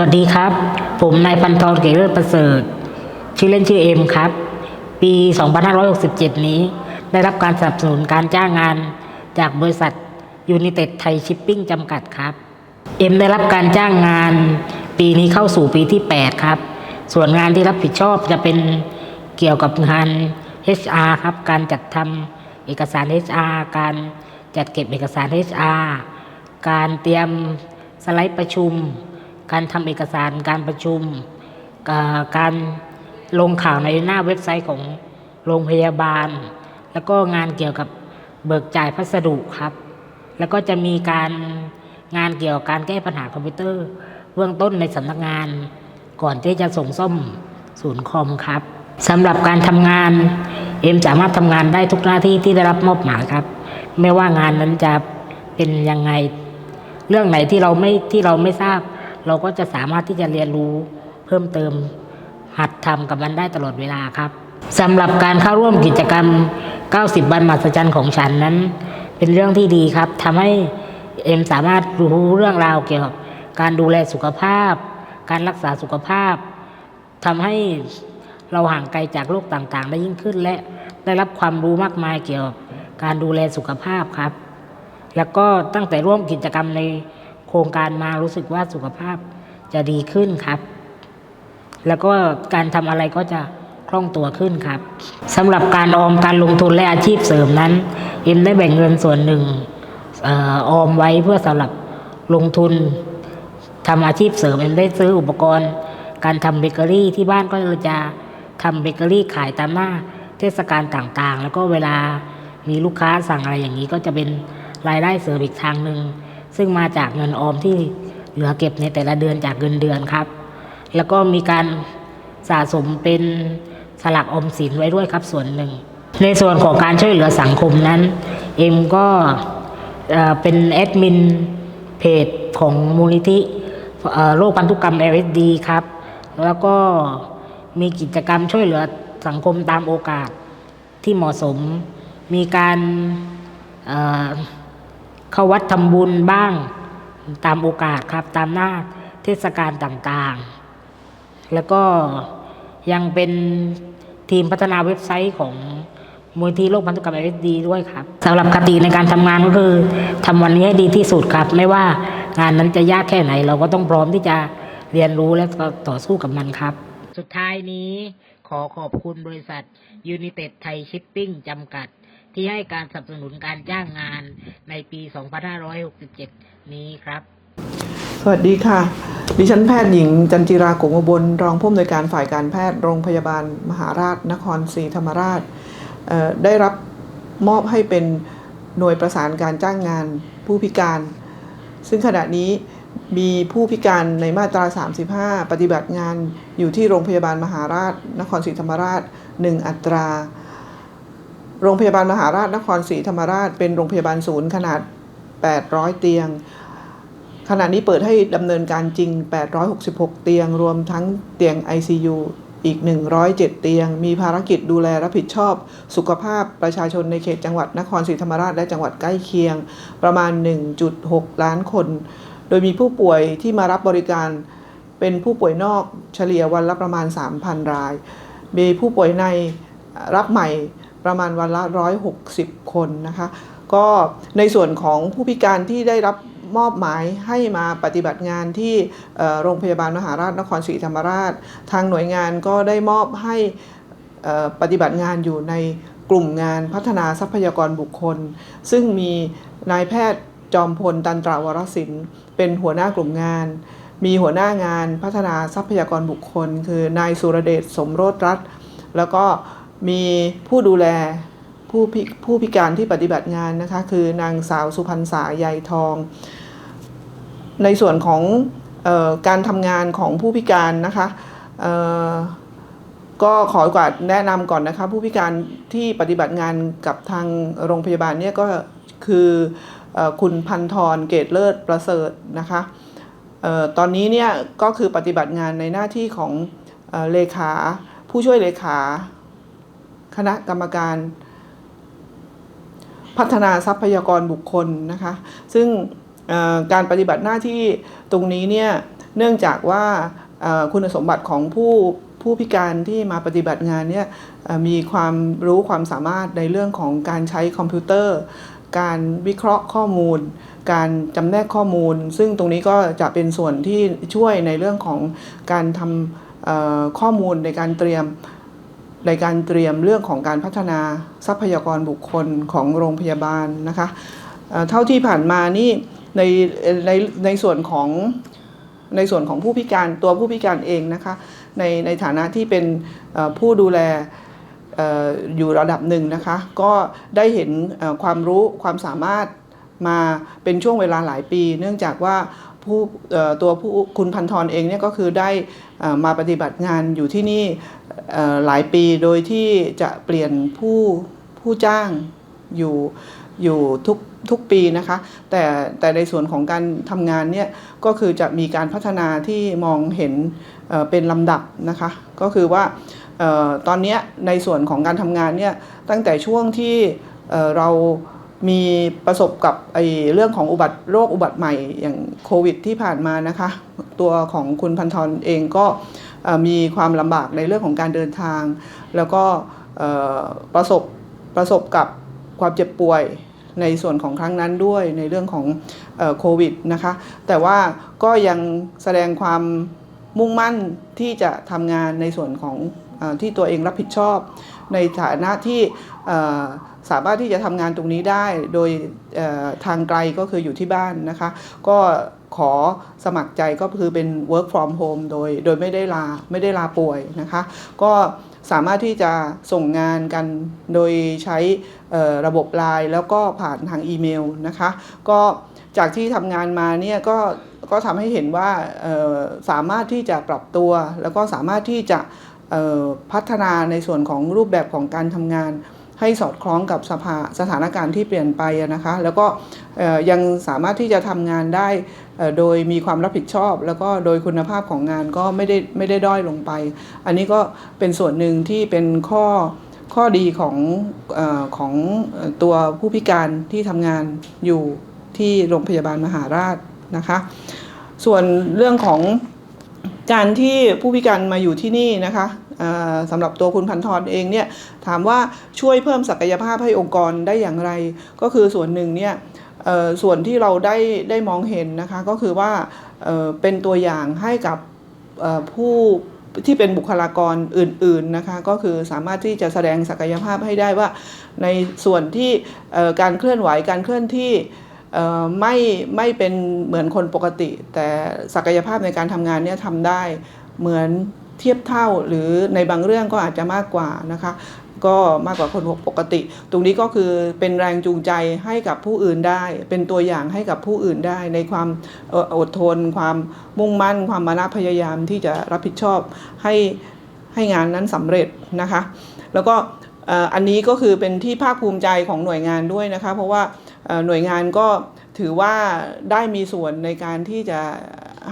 วัสดีครับ ผมนายพันทองเกเลิศประเสริฐ ชื่อเล่นชื่อเอ็มครับ ปี 2567 นี้ ได้รับการสนับสนุนการจ้างงาน จากบริษัทยูนิเต็ดไทยชิปปิ้งจำกัดครับ เอ็มได้รับการจ้างงาน ปีนี้เข้าสู่ปีที่ 8 ครับ ส่วนงานที่รับผิดชอบจะเป็นเกี่ยวกับงาน HR ครับ การจัดทำเอกสาร HR การจัดเก็บเอกสาร HR การเตรียมสไลด์ประชุม การทำเอกสารการประชุม การลงข่าวในหน้าเว็บไซต์ของโรงพยาบาล แล้วก็งานเกี่ยวกับเบิกจ่ายพัสดุครับ แล้วก็จะมีการงานเกี่ยวกับการแก้ปัญหาคอมพิวเตอร์ เบื้องต้นในสำนักงาน ก่อนที่จะส่งซ่อมศูนย์คอมครับสำหรับการทำงาน เอ็มสามารถทำงานได้ทุกหน้าที่ที่ได้รับมอบหมายครับ ไม่ว่างานนั้นจะเป็นยังไง เรื่องไหนที่เราไม่ที่เราไม่ทราบ เราก็จะสามารถที่จะเรียนรู้เพิ่มเติมหัดทำกับมันได้ตลอดเวลาครับสำหรับการเข้าร่วมกิจกรรม 90 วันมหัศจรรย์ของฉันนั้น เป็นเรื่องที่ดีครับทำให้เอ็มสามารถรู้เรื่องราวเกี่ยวกับการดูแลสุขภาพ การรักษาสุขภาพทำให้เราห่างไกลจากโรคต่างๆ ได้ยิ่งขึ้นและได้รับความรู้มากมายเกี่ยวกับการดูแลสุขภาพครับ แล้วก็ตั้งแต่ร่วมกิจกรรมใน โครงการมารู้สึกว่าสุขภาพจะดีขึ้นครับ แล้วก็การทำอะไรก็จะคล่องตัวขึ้นครับสำหรับการออมการลงทุนและอาชีพเสริมนั้นเอ็มได้แบ่งเงินส่วนหนึ่งอออมไว้เพื่อสำหรับลงทุนทำอาชีพเสริมเอ็มได้ซื้ออุปกรณ์ การทำเบเกอรี่ที่บ้านก็จะทำเบเกอรี่ขายตามหน้าเทศกาลต่างๆ แล้วก็เวลามีลูกค้าสั่งอะไรอย่างนี้ก็จะเป็นรายได้เสริมอีกทางหนึ่ง ซึ่งมาจากเงินออมที่เหลือเก็บในแต่ละเดือนจากเงินเดือนครับ แล้วก็มีการสะสมเป็นสลักอมสินไว้ด้วยครับส่วนหนึ่ง ในส่วนของการช่วยเหลือสังคมนั้น เอ็มก็เเป็นแอดมินเพจของมูลนิธิโรคพันธุกรรม LSD ครับ แล้วก็มีกิจกรรมช่วยเหลือสังคมตามโอกาสที่เหมาะสม มีการ เข้าวัดทำบุญบ้าง ตามโอกาสครับตามหน้าเทศกาลต่างๆ แล้วก็ยังเป็นทีมพัฒนาเว็บไซต์ของมูลที่โลกพันธุกรรมเอสดีด้วยครับสำหรับคติในการทำงานก็คือทำวันนี้ให้ดีที่สุดครับ ไม่ว่างานนั้นจะยากแค่ไหน เราก็ต้องพร้อมที่จะเรียนรู้และก็ต่อสู้กับมันครับ สุดท้ายนี้ขอขอบคุณบริษัทยูนิเต็ดไทยชิปปิ้งจำกัด ที่ให้การสนับสนุนการจ้างงานในปี 2567 นี้ครับ สวัสดีค่ะ ดิฉันแพทย์หญิงจันจิรากงอบลรองผู้อำนวยการฝ่ายการแพทย์โรงพยาบาลมหาราชนครศรีธรรมราช ได้รับมอบให้เป็นหน่วยประสานการจ้างงานผู้พิการ ซึ่งขณะนี้มีผู้พิการในมาตรา 35 ปฏิบัติงานอยู่ที่โรงพยาบาลมหาราช นครศรีธรรมราช 1 อัตรา โรงพยาบาลมหาราชนครศรีธรรมราชเป็นโรงพยาบาลศูนย์ขนาด 800 เตียง ขณะนี้เปิดให้ดำเนินการจริง 866 เตียง รวมทั้งเตียง ICU อีก 107 เตียง มีภารกิจดูแลรับผิดชอบ สุขภาพประชาชนในเขตจังหวัดนครศรีธรรมราชและจังหวัดใกล้เคียง ประมาณ 1.6 ล้านคน โดยมีผู้ป่วยที่มารับบริการเป็นผู้ป่วยนอกเฉลี่ยวันละประมาณ 3,000 ราย มีผู้ป่วยในรับใหม่ ประมาณวันละ 160 คนนะคะก็ในส่วนของผู้พิการที่ได้รับมอบหมายให้มาปฏิบัติงานที่โรงพยาบาลมหาราชนครศรีธรรมราช ทางหน่วยงานก็ได้มอบให้ปฏิบัติงานอยู่ในกลุ่มงานพัฒนาทรัพยากรบุคคล ซึ่งมีนายแพทย์จอมพลตันตราวรสินเป็นหัวหน้ากลุ่มงาน มีหัวหน้างานพัฒนาทรัพยากรบุคคล คือนายสุรเดชสมโรธรัตน์แล้วก็ มีผู้ดูแลผู้พิผู้พิการที่ปฏิบัติงานนะคะ คือนางสาวสุพรรณษาใยทอง ในส่วนของออการทำงานของผู้พิการนะคะเอ่อก็ขอกว่าแนะนำก่อนนะคะ ผู้พิการที่ปฏิบัติงานกับทางโรงพยาบาลเนี่ยก็คืออคุณพันธรเกตเลิศประเสริฐนะคะออตอนนี้เนี่ยก็คือปฏิบัติงานในหน้าที่ของเออเลขาผู้ช่วยเลขา คณะกรรมการ พัฒนาทรัพยากรบุคคลนะคะ ซึ่งการปฏิบัติหน้าที่ตรงนี้เนี่ยเนื่องจากว่าคุณสมบัติของผู้ผู้พิการที่มาปฏิบัติงานเนี่ยมีความรู้ความสามารถในเรื่องของการใช้คอมพิวเตอร์ การวิเคราะห์ข้อมูล การจำแนกข้อมูล ซึ่งตรงนี้ก็จะเป็นส่วนที่ช่วยในเรื่องของการทำข้อมูลในการเตรียม ในการเตรียมเรื่องของการพัฒนาทรัพยากรบุคคลของโรงพยาบาลนะคะเท่าที่ผ่านมานี่ในในในส่วนของในส่วนของผู้พิการตัวผู้พิการเองนะคะในในฐานะที่เป็นผู้ดูแลอยู่ระดับหนึ่งนะคะก็ได้เห็นความรู้ความสามารถมาเป็นช่วงเวลาหลายปี เนื่องจากว่า ผู้ตัวผู้คุณพันธรเองเนี่ยก็คือได้มาปฏิบัติงานอยู่ที่นี่หลายปีโดยที่จะเปลี่ยนผู้ผู้จ้างอยู่อยู่ทุกทุกปีนะคะ แต่แต่ในส่วนของการทำงานเนี่ยก็คือจะมีการพัฒนาที่มองเห็นเป็นลำดับนะคะ ก็คือว่าออตอนนี้ในส่วนของการทำงานเนี่ยตั้งแต่ช่วงที่เเรา มีประสบกับไอ้เรื่องของอุบัติโรคอุบัติใหม่อย่างโควิดที่ผ่านมานะคะ ตัวของคุณพันธรเองก็มีความลำบากในเรื่องของการเดินทาง แล้วก็ประสบประสบกับความเจ็บป่วยในส่วนของครั้งนั้นด้วยในเรื่องของโควิดนะคะ แต่ว่าก็ยังแสดงความมุ่งมั่นที่จะทำงานในส่วนของอที่ตัวเองรับผิดชอบ ในฐานะที่ สามารถที่จะทำงานตรงนี้ได้โดยทางไกลก็คืออยู่ที่บ้านนะคะ ก็ขอสมัครใจก็คือเป็น work from home โดยโดยไม่ได้ลาไม่ได้ลาป่วยนะคะ ก็สามารถที่จะส่งงานกันโดยใช้ระบบไลน์แล้วก็ผ่านทางอีเมลนะคะ ก็จากที่ทำงานมาเนี่ยก็ก็ทำให้เห็นว่าสามารถที่จะปรับตัว แล้วก็สามารถที่จะพัฒนาในส่วนของรูปแบบของการทำงาน ให้สอดคล้องกับสภาสถานการณ์ที่เปลี่ยนไปนะคะ แล้วก็ยังสามารถที่จะทำงานได้โดยมีความรับผิดชอบ แล้วก็โดยคุณภาพของงานก็ไม่ได้ไม่ได้ด้อยลงไป อันนี้ก็เป็นส่วนหนึ่งที่เป็นข้อข้อดีของอของตัวผู้พิการที่ทำงานอยู่ที่โรงพยาบาลมหาราชนะคะ ส่วนเรื่องของ การที่ผู้พิการมาอยู่ที่นี่นะคะสำหรับตัวคุณพันธรเองเนี่ยถามว่าช่วยเพิ่มศักยภาพให้องค์กรได้อย่างไร ก็คือส่วนหนึ่งเนี่ยส่วนที่เราได้ได้มองเห็นนะคะก็คือว่าเเป็นตัวอย่างให้กับผู้ที่เป็นบุคลากรอื่นๆนะคะก็คือสามารถที่จะแสดงศักยภาพให้ได้ว่า ในส่วนที่การเคลื่อนไหวการเคลื่อนที่ ไม่ไม่เป็นเหมือนคนปกติ แต่ศักยภาพในการทำงานเนี่ยทำได้เหมือนเทียบเท่าหรือในบางเรื่องก็อาจจะมากกว่านะคะก็มากกว่าคนปกติ ตรงนี้ก็คือเป็นแรงจูงใจให้กับผู้อื่นได้ เป็นตัวอย่างให้กับผู้อื่นได้ ในความอดทน ความมุ่งมั่น ความมานะพยายามที่จะรับผิดชอบให้ให้งานนั้นสำเร็จนะคะ แล้วก็อันนี้ก็คือเป็นที่ภาคภูมิใจของหน่วยงานด้วยนะคะ เพราะว่า หน่วยงานก็ถือว่าได้มีส่วนในการที่จะ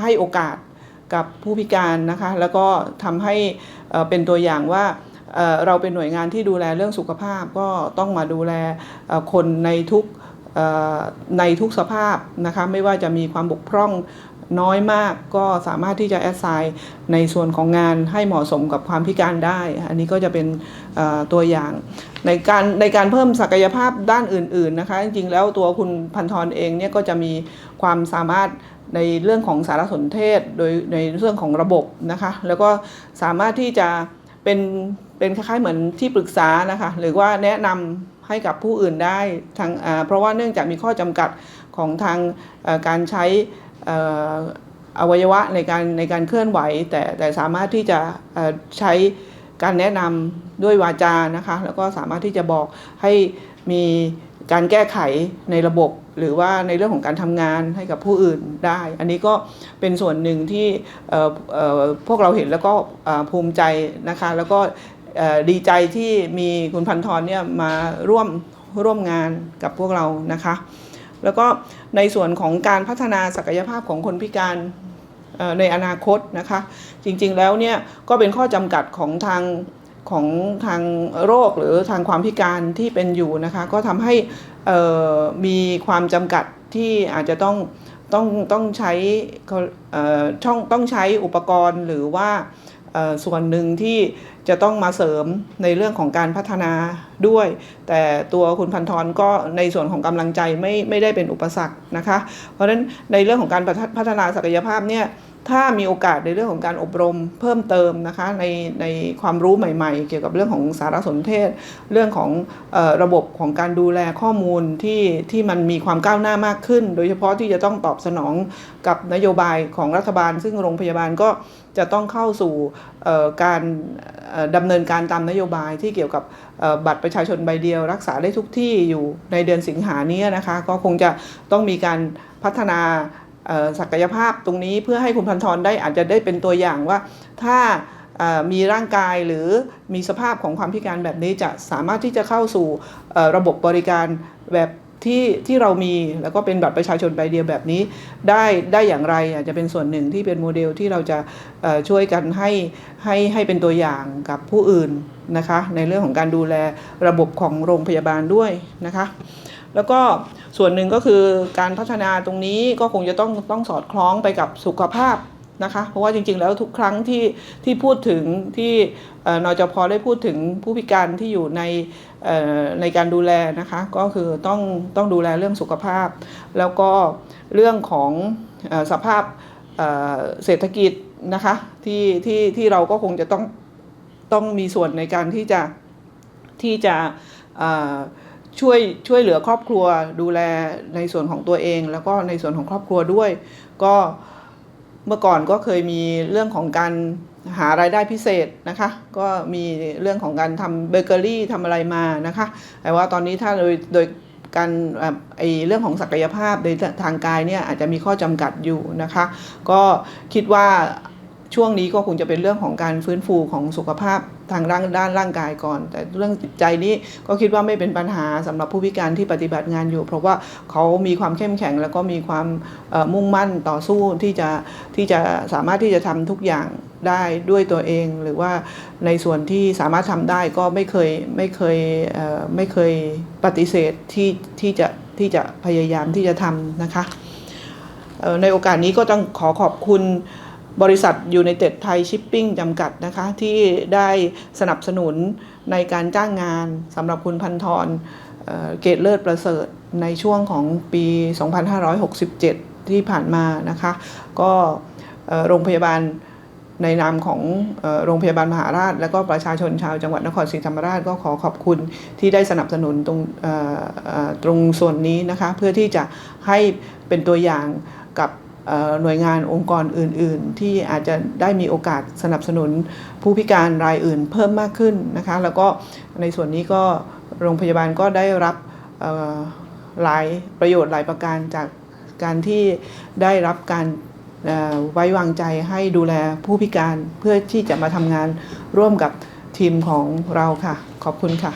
ให้โอกาสกับผู้พิการนะคะ แล้วก็ทำให้เป็นตัวอย่างว่าเราเป็นหน่วยงานที่ดูแลเรื่องสุขภาพก็ต้องมาดูแลคนในทุกในทุกสภาพนะคะไม่ว่าจะมีความบกพร่อง น้อยมากก็สามารถที่จะแอดไซน์ในส่วนของงานให้เหมาะสมกับความพิการได้ อันนี้ก็จะเป็นตัวอย่าง ในการในการเพิ่มศักยภาพด้านอื่น ๆนะคะ จริงๆแล้วตัวคุณพันธรเองเนี่ยก็จะมีความสามารถในเรื่องของสารสนเทศโดยในเรื่องของระบบนะคะ แล้วก็สามารถที่จะเป็นเป็นคล้ายๆเหมือนที่ปรึกษานะคะหรือว่าแนะนำให้กับผู้อื่นได้ทางเพราะว่าเนื่องจากมีข้อจำกัดของทางการใช้ อวัยวะในการในการเคลื่อนไหว แต่แต่สามารถที่จะใช้การแนะนำด้วยวาจานะคะแล้วก็สามารถที่จะบอกให้มีการแก้ไขในระบบ หรือว่าในเรื่องของการทำงานให้กับผู้อื่นได้ อันนี้ก็เป็นส่วนหนึ่งที่พวกเราเห็นแล้วก็ภูมิใจนะคะ แล้วก็ดีใจที่มีคุณพันธรเนี่ยมาร่วมร่วมงานกับพวกเรานะคะ แล้วก็ในส่วนของการพัฒนาศักยภาพของคนพิการในอนาคตนะคะ จริงๆแล้วเนี่ยก็เป็นข้อจำกัดของทางของทางโรคหรือทางความพิการที่เป็นอยู่นะคะ ก็ทำให้มีความจำกัดที่อาจจะต้องต้องต้องใช้ช่องต้องใช้อุปกรณ์หรือว่า ส่วนหนึ่งที่จะต้องมาเสริมในเรื่องของการพัฒนาด้วย แต่ตัวคุณพันธรก็ในส่วนของกำลังใจไม่ไม่ได้เป็นอุปสรรคนะคะ เพราะฉะนั้นในเรื่องของการพัฒนาศักยภาพเนี่ย ถ้ามีโอกาสในเรื่องของการอบรมเพิ่มเติมนะคะในในความรู้ใหม่ ๆ เกี่ยวกับเรื่องของสารสนเทศ เรื่องของออระบบของการดูแลข้อมูลที่ที่มันมีความก้าวหน้ามากขึ้น โดยเฉพาะที่จะต้องตอบสนองกับนโยบายของรัฐบาล ซึ่งโรงพยาบาลก็จะต้องเข้าสู่การเอ่อดำเนินการตามนโยบายที่เกี่ยวกับบัตรประชาชนใบเดียว รักษาได้ทุกที่อยู่ในเดือนสิงหานี้นะคะ ก็คงจะต้องมีการพัฒนา ศักยภาพตรงนี้เพื่อให้คุณพันธรได้อาจจะได้เป็นตัวอย่างว่า ถ้ามีร่างกายหรือมีสภาพของความพิการแบบนี้จะสามารถที่จะเข้าสู่ระบบบริการแบบที่ที่เรามีแล้วก็เป็นบัตรประชาชนใบเดียวแบบนี้ ได้ได้อย่างไรอาจจะเป็นส่วนหนึ่งที่เป็นโมเดลที่เราจะช่วยกันให้ให้ให้เป็นตัวอย่างกับผู้อื่นนะคะ ในเรื่องของการดูแลระบบของโรงพยาบาลด้วยนะคะ แล้วก็ ส่วนหนึ่งก็คือการพัฒนาตรงนี้ก็คงจะต้องต้องสอดคล้องไปกับสุขภาพนะคะเพราะว่าจริงๆ แล้วทุกครั้งที่ที่พูดถึงที่นจพได้พูดถึงผู้พิการที่อยู่ในในการดูแลนะคะก็คือต้องต้องดูแลเรื่องสุขภาพ แล้วก็เรื่องของอสภาพเศรษฐกิจนะคะที่ที่ที่เราก็คงจะต้องต้องมีส่วนในการที่จะที่จะ ช่วยช่วยเหลือครอบครัวดูแลในส่วนของตัวเอง แล้วก็ในส่วนของครอบครัวด้วย ก็เมื่อก่อนก็เคยมีเรื่องของการหารายได้พิเศษนะคะ ก็มีเรื่องของการทำเบเกอรี่ทำอะไรมานะคะแต่ว่าตอนนี้ถ้าโดยโดยการเอ่อไอเรื่องของศักยภาพโดยทางกายเนี่ยอาจจะมีข้อจำกัดอยู่นะคะ ก็คิดว่า ช่วงนี้ก็คงจะเป็นเรื่องของการฟื้นฟูของสุขภาพทางร่างด้านร่างกายก่อน แต่เรื่องจิตใจนี่ก็คิดว่าไม่เป็นปัญหาสำหรับผู้พิการที่ปฏิบัติงานอยู่ เพราะว่าเขามีความเข้มแข็งแล้วก็มีความมุ่งมั่นต่อสู้ที่จะที่จะสามารถที่จะทำทุกอย่างได้ด้วยตัวเอง หรือว่าในส่วนที่สามารถทำได้ก็ไม่เคยไม่เคยเไม่เคยปฏิเสธที่ที่จะที่จะพยายามที่จะทำนะคะในโอกาสนี้ก็ต้องขอขอบคุณ บริษัทยู n นเต็ดไทยชิปปิ้งจำกัดนะคะที่ได้สนับสนุนในการจ้างงานสำหรับคุณพันธรเเกตเลิศประเสริฐในช่วงของปี 2567 ที่ผ่านมานะคะ ก็โรงพยาบาลในนามของโรงพยาบาลมหาราช และก็ประชาชนชาวจังหวัดนครศรีธรรมราชก็ขอขอบคุณที่ได้สนับสนุนตรงตรงส่วนนี้นะคะ เพื่อที่จะให้เป็นตัวอย่างกับ หน่วยงานองค์กรอื่น ๆ ที่อาจจะได้มีโอกาสสนับสนุนผู้พิการรายอื่นเพิ่มมากขึ้นนะคะแล้วก็ในส่วนนี้ก็โรงพยาบาลก็ได้รับหลายประโยชน์หลายประการจากการที่ได้รับการไว้วางใจให้ดูแลผู้พิการเพื่อที่จะมาทำงานร่วมกับทีมของเราค่ะ ขอบคุณค่ะ